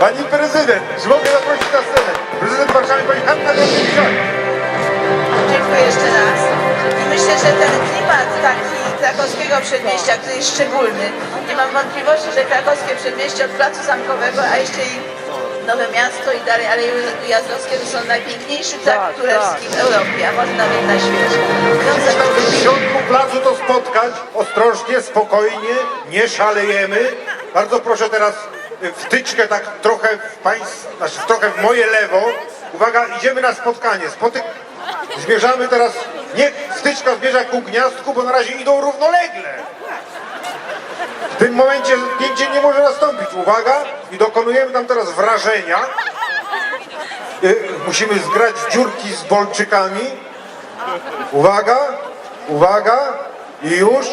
Pani prezydent, czy mogę zaprosić na scenę? Prezydent Warszawy, pani Hanna Gierzyńska. Dziękuję jeszcze raz. I myślę, że ten klimat taki krakowskiego przedmieścia, który jest szczególny. Nie mam wątpliwości, że krakowskie przedmieście od Placu Zamkowego, a jeszcze i Nowe Miasto i dalej Aleje Ujazdowskie to są najpiękniejszy ptak królewski w Europie, a może nawet na świecie. Wiąże W środku placu to spotkać. Ostrożnie, spokojnie, nie szalejemy. Bardzo proszę teraz wtyczkę tak trochę w państw, znaczy trochę w moje lewo. Uwaga, idziemy na spotkanie. Spotyk... Zmierzamy teraz, niech wtyczka zmierza ku gniazdku, bo na razie idą równolegle. W tym momencie zdjęcie nie może nastąpić. Uwaga, i dokonujemy tam teraz wrażenia. Y, Musimy zgrać dziurki z bolczykami. Uwaga, uwaga i już.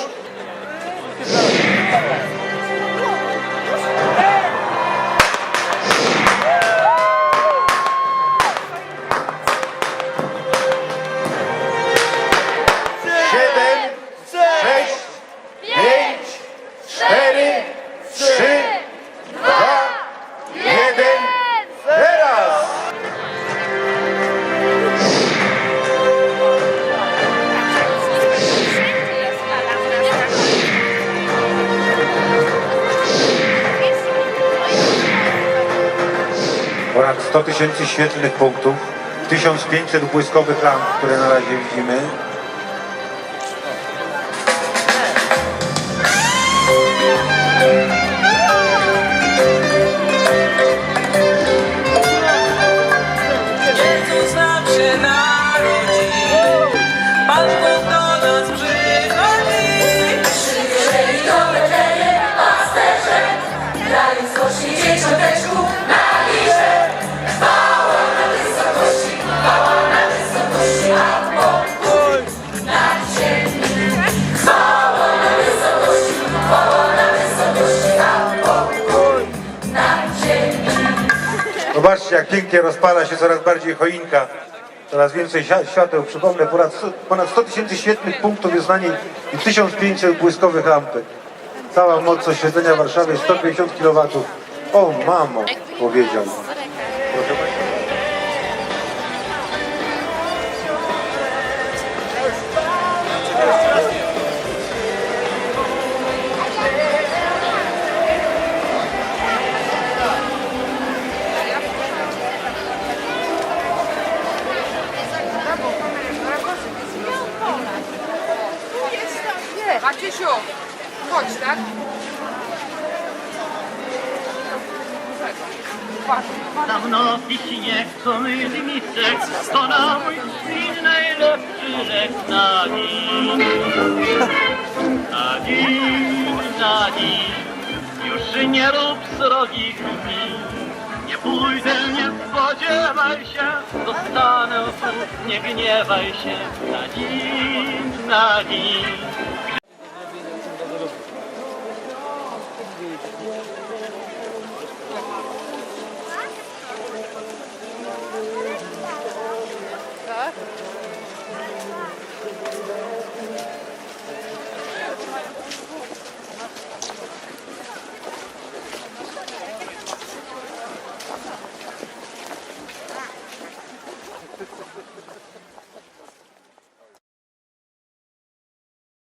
100 tysięcy świetlnych punktów, 1500 błyskowych lamp, które na razie widzimy. Zobaczcie, jak pięknie rozpala się coraz bardziej choinka. Coraz więcej świ- świateł. Przypomnę, ponad 100 ponad 100 tysięcy świetnych punktów jest na niej i 1500 błyskowych lampek. Cała moc oświetlenia Warszawy 150 kW. O mamo, powiedział. Maciusiu, chodź, tak? Dawno piśnie co myli misek, to na mój syn najlepszy lek na dziś. Na dziś, na dziś, już nie rób srogich mi. Nie pójdę, nie spodziewaj się, zostanę tu, nie gniewaj się. Na dziś, na dziś.